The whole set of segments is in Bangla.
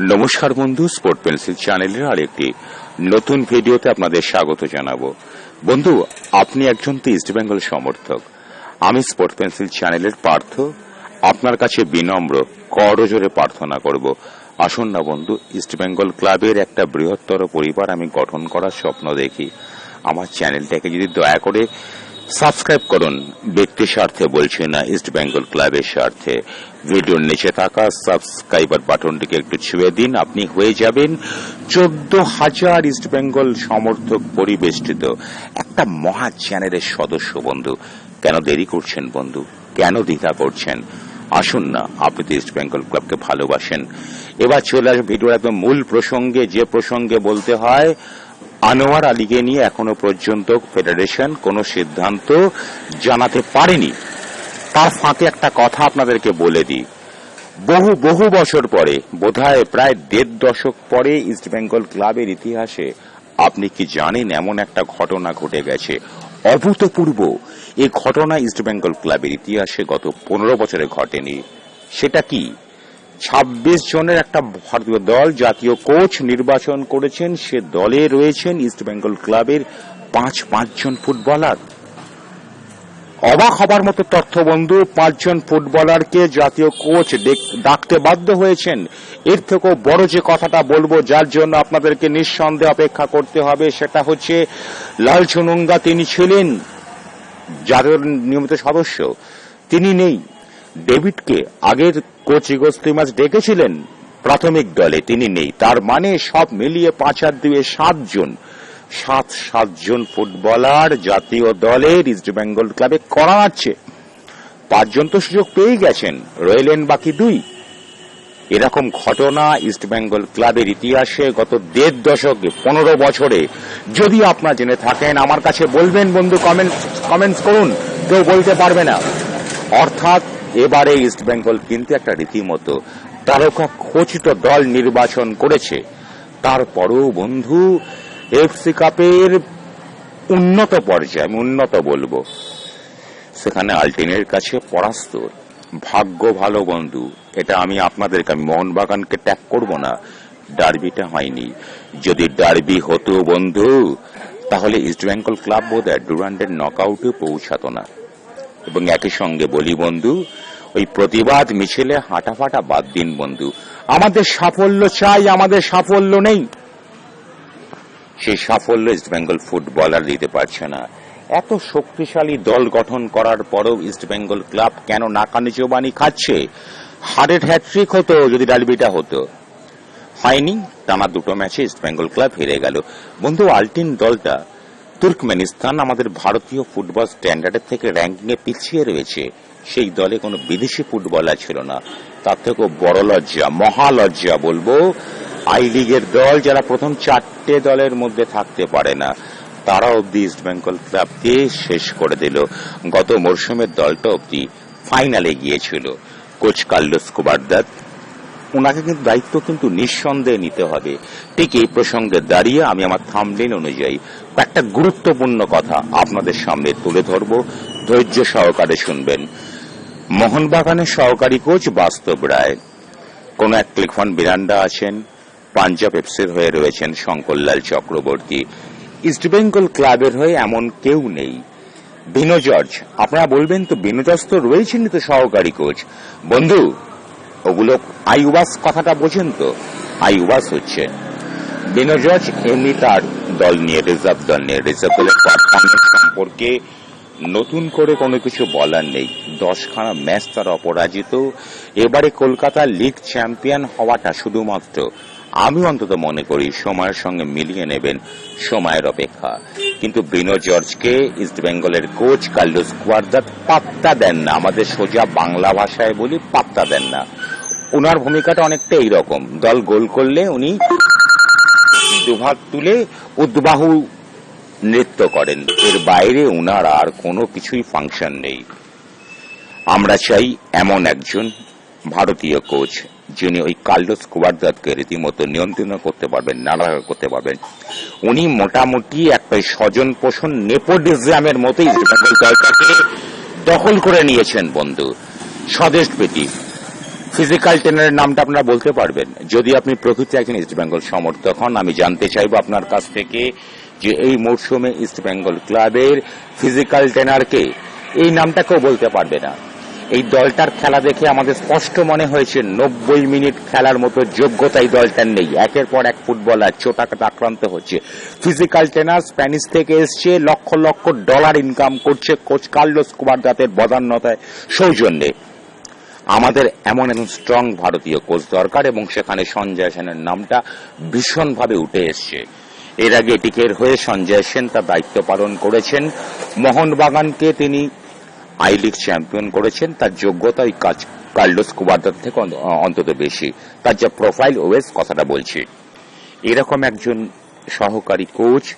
নমস্কার বন্ধু স্পোর্ট পেন্সিল চ্যানেলের আর একটি নতুন ভিডিওতে আপনাদের স্বাগত জানাব। বন্ধু, আপনি একজন তো ইস্ট বেঙ্গল সমর্থক। আমি স্পোর্ট পেন্সিল চ্যানেলের পার্থ। আপনার কাছে বিনম্র, করজোরে প্রার্থনা করব। আসুন না বন্ধু ইস্ট বেঙ্গল ক্লাবের একটা বৃহত্তর পরিবার আমি গঠন করার স্বপ্ন দেখি। আমার চ্যানেলটাকে যদি দয়া করে সাবস্ক্রাইব করুন। ব্যক্তি স্বার্থে বলছি না ইস্ট বেঙ্গল ক্লাবের স্বার্থে। ভিডিওর নিচে থাকা সাবস্ক্রাইবার বাটনটিকে একটু ছুঁয়ে দিন, আপনি হয়ে যাবেন চোদ্দ হাজার ইস্ট বেঙ্গল সমর্থক পরিবেষ্টিত একটা মহা চ্যানেলের সদস্য বন্ধু। কেন দেরি করছেন বন্ধু? কেন দ্বিধা করছেন? আসুন না, আপনি তো ইস্ট বেঙ্গল ক্লাবকে ভালোবাসেন। এবার চলে আসবে ভিডিওর একদম মূল প্রসঙ্গে, যে প্রসঙ্গে বলতে হয় আনোয়ার আলীকে নিয়ে এখনও পর্যন্ত ফেডারেশন কোনো সিদ্ধান্ত জানাতে পারেনি। তার ফাঁকে একটা কথা আপনাদেরকে বলে দিই। বহু বহু বছর পরে, বোধহয় প্রায় দেড় দশক পরে ইস্ট বেঙ্গল ক্লাবের ইতিহাসে আপনি কি জানেন এমন একটা ঘটনা ঘটে গেছে? অভূতপূর্ব। এই ঘটনা ইস্ট বেঙ্গল ক্লাবের ইতিহাসে গত পনেরো বছরে ঘটেনি। সেটা কি? ছাব্বিশ জনের একটা ভারতীয় দল জাতীয় কোচ নির্বাচন করেছেন। সে দলে রয়েছেন ইস্ট বেঙ্গল ক্লাবের পাঁচ পাঁচজন ফুটবলার। অবাক হবার মতো তথ্য বন্ধু পাঁচজন ফুটবলারকে জাতীয় কোচ ডেক- ডাকতে বাধ্য হয়েছেন। এর থেকেও বড় যে কথাটা বলব, যার জন্য আপনাদেরকে নিঃসন্দেহে অপেক্ষা করতে হবে, সেটা হচ্ছে লাল চুনুঙ্গা তিনি ছিলেন, যাদের নিয়মিত সদস্য। তিনি নেই। ডেভিডকে আগের কোচ ইগোস্তিমাস ডেকেছিলেন প্রাথমিক দলে। তিনি নেই। তার মানে সব মিলিয়ে পাঁচ আর দুয়ে সাতজন সাত সাতজন ফুটবলার জাতীয় দলের ইস্ট বেঙ্গল ক্লাবে করা আছে। পাঁচজন তো সুযোগ পেয়ে গেছেন। রয়েলেন বাকি দুই। এরকম ঘটনা ইস্ট বেঙ্গল ক্লাবের ইতিহাসে গত দেড় দশকে, পনেরো বছরে। যদি আপনারা জেনে থাকেন, আমার কাছে বলবেন বন্ধু কমেন্ট কমেন্টস করুন। কেউ বলতে পারবে না। অর্থাৎ এবারে ইস্ট বেঙ্গল কিন্তু একটা রীতিমতো তারকা খচিত দল নির্বাচন করেছে। তারপরেও বন্ধু এফসি কাপের উন্নত পর্যায়ে, আমি উন্নত বলব। সেখানে আলটিনের কাছে পরাস্ত। ভাগ্য ভালো বন্ধু, এটা আমি আপনাদেরকে, আমি মোহনবাগানকে ট্যাগ করব না। ডার্বিটা হয়নি। যদি ডার্বি হতো বন্ধু, তাহলে ইস্ট বেঙ্গল ক্লাব বোধ হয় ডুরান্ডের নকআউটে পৌঁছাতো না। এবং একই সঙ্গে বলি, বন্ধু, ওই প্রতিবাদ মিছিলে হাঁটাফাটা বাদ দিন, বন্ধু। আমাদের সাফল্য চাই, আমাদের সাফল্য নেই। সেই সাফল্য ইস্ট বেঙ্গল ফুটবলার দিতে পারছে না। এত শক্তিশালী দল গঠন করার পরও ইস্ট বেঙ্গল ক্লাব কেন নাকানি চোবানি খাচ্ছে? হার্টের হ্যাট্রিক হতো, যদি ডালবিটা হতো। হয়নি, টানা দুটো ম্যাচে ইস্ট বেঙ্গল ক্লাব হেরে গেল। বন্ধু, আলটিন দলটা তুর্কমেনিস্তান আমাদের ভারতীয় ফুটবল স্ট্যান্ডার্ডের থেকে র্যাঙ্কিং এ পিছিয়ে রয়েছে। সেই দলে কোনো বিদেশি ফুটবলার ছিল না। তার থেকেও বড় লজ্জা মহালজ্জা বলব, আই লিগের দল যারা প্রথম চারটে দলের মধ্যে থাকতে পারে না তারা অব্দি ইস্ট বেঙ্গল ক্লাবকে শেষ করে দিল। গত মরশুমের দলটা অব্দি ফাইনালে গিয়েছিল। কোচ কার্লোস কুবারদাত ওনাকে কিন্তু দায়িত্ব কিন্তু নিঃসন্দেহে নিতে হবে। ঠিক এই প্রসঙ্গে দাঁড়িয়ে আমি আমার থামলেন অনুযায়ী একটা গুরুত্বপূর্ণ কথা আপনাদের সামনে তুলে ধরব। ধৈর্য সহকারে শুনবেন। মোহনবাগানের সহকারী কোচ বাস্তব রায়। কোন এক ক্লিকফন বিরান্ডা আছেন, পাঞ্জাব এফসির হয়ে রয়েছেন শঙ্করলাল চক্রবর্তী। ইস্টবেঙ্গল ক্লাবের হয়ে এমন কেউ নেই। বিনো জর্জ আপনারা বলবেন তো বিনো জর্জ তো রয়েছেনই তো সহকারী কোচ। বন্ধু ওগুলো আইওয়াস কথাটা বোঝেন তো? আইওয়াস হচ্ছে বিনো জর্জ এমনি তার দল নিয়ে, রিজার্ভ দল নিয়ে, রিজার্ভ দলের পারফরমেন্স সম্পর্কে নতুন করে কোনো কিছু বলার নেই। দশখানা ম্যাচ তার অপরাজিত। এবারে কলকাতা লিগ চ্যাম্পিয়ন হওয়াটা শুধুমাত্র আমি অন্তত মনে করি সময়ের সঙ্গে মিলিয়ে নেবেন সময়ের অপেক্ষা। কিন্তু বিনো জর্জকে ইস্ট বেঙ্গলের কোচ কার্লোস কুয়ারদাত পাত্তা দেন না। আমাদের সোজা বাংলা ভাষায় বলি পাত্তা দেন না। ওনার ভূমিকাটা অনেকটা এইরকম। দল গোল করলে উনি দুভাগ তুলে উদ্বাহু নৃত্য করেন। এর বাইরে উনার আর কোনো কিছুই ফাংশন নেই। আমরা চাই এমন একজন ভারতীয় কোচ যিনি ওই কার্লোস কুবারদাতকে রীতিমতো নিয়ন্ত্রণ করতে পারবেন নাড়াঘাড় করতে পারবেন। উনি মোটামুটি একটা স্বজন পোষণ নেপোটিজমের মতোই দখল করে নিয়েছেন বন্ধু। স্বদেশ প্রীতি। ফিজিক্যাল ট্রেনারের নামটা আপনারা বলতে পারবেন। যদি আপনি প্রকৃত একজন ইস্ট বেঙ্গল সমর্থক হন, আমি জানতে চাইব আপনার কাছ থেকে যে এই মরশুমে ইস্ট বেঙ্গল ক্লাবের ফিজিক্যাল ট্রেনারকে এই নামটা কেউ বলতে পারবে না। এই দলটার খেলা দেখে আমাদের স্পষ্ট মনে হয়েছে, নব্বই মিনিট খেলার মতো যোগ্যতা এই দলটার নেই। একের পর এক ফুটবলার চোটাকাটা আক্রান্ত হচ্ছে। ফিজিক্যাল ট্রেনার স্প্যানিশ থেকে এসছে, লক্ষ লক্ষ ডলার ইনকাম করছে, কোচ কার্লোস কুমারদাতের বদান্যতায় সৌজন্যে। আমাদের এমন একজন স্ট্রং ভারতীয় কোচ দরকার এবং সেখানে সঞ্জয় সেনের নামটা ভীষণভাবে উঠে এসছে। এর আগে টিকের হয়ে সঞ্জয় সেন তার দায়িত্ব পালন করেছেন। মোহনবাগানকে তিনি আই লিগ চ্যাম্পিয়ন করেছেন। তার যোগ্যতা ওই কাজ কার্লোস কুবার্দার থেকে অন্তত বেশি। তার যা প্রোফাইল ওয়েস কথাটা বলছি। এরকম একজন সহকারী কোচ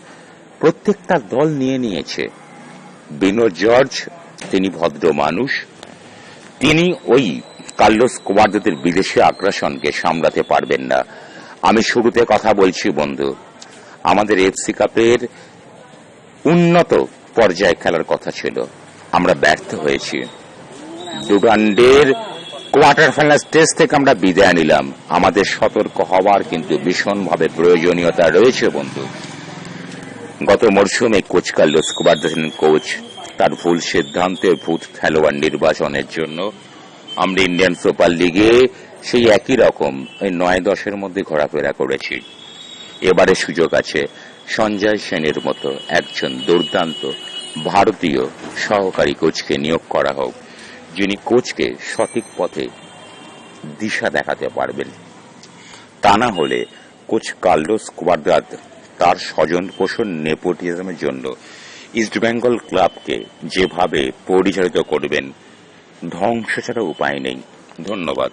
প্রত্যেকটা দল নিয়ে নিয়েছে। বিনোদ জর্জ, তিনি ভদ্র মানুষ। তিনি ওই কার্লোস কুবার্দাদের বিদেশি আগ্রাসনকে সামলাতে পারবেন না। আমি শুরুতে কথা বলছি, বন্ধু। আমাদের এফসি কাপের উন্নত পর্যায়ে খেলার কথা ছিল। আমরা ব্যর্থ হয়েছি। ডুরান্ডের কোয়ার্টার ফাইনাল স্টেজ থেকে আমরা বিদায় নিলাম। আমাদের সতর্ক হওয়ার কিন্তু ভীষণভাবে প্রয়োজনীয়তা রয়েছে, বন্ধু। গত মরশুমে কোচ কার্লোস কুবার্দাসেন কোচ তার ভুল সিদ্ধান্তে ভূত খেলোয়াড় নির্বাচনের জন্য আমরা ইন্ডিয়ান সুপার লিগে সেই একই রকম ওই নয় দশের মধ্যে ঘোরাফেরা করেছি। এবারে সুযোগ আছে সঞ্জয় সেনের মতো একজন দুর্দান্ত ভারতীয় সহকারী কোচকে নিয়োগ করা হোক, যিনি কোচকে সঠিক পথে দিশা দেখাতে পারবেন। তা না হলে কোচ কার্লোস কুয়াদ্রাত তার স্বজন পোষণ নেপোটিজমের জন্য ইস্টবেঙ্গল ক্লাবকে যেভাবে পরিচালিত করবেন ধ্বংস ছাড়া উপায় নেই। ধন্যবাদ।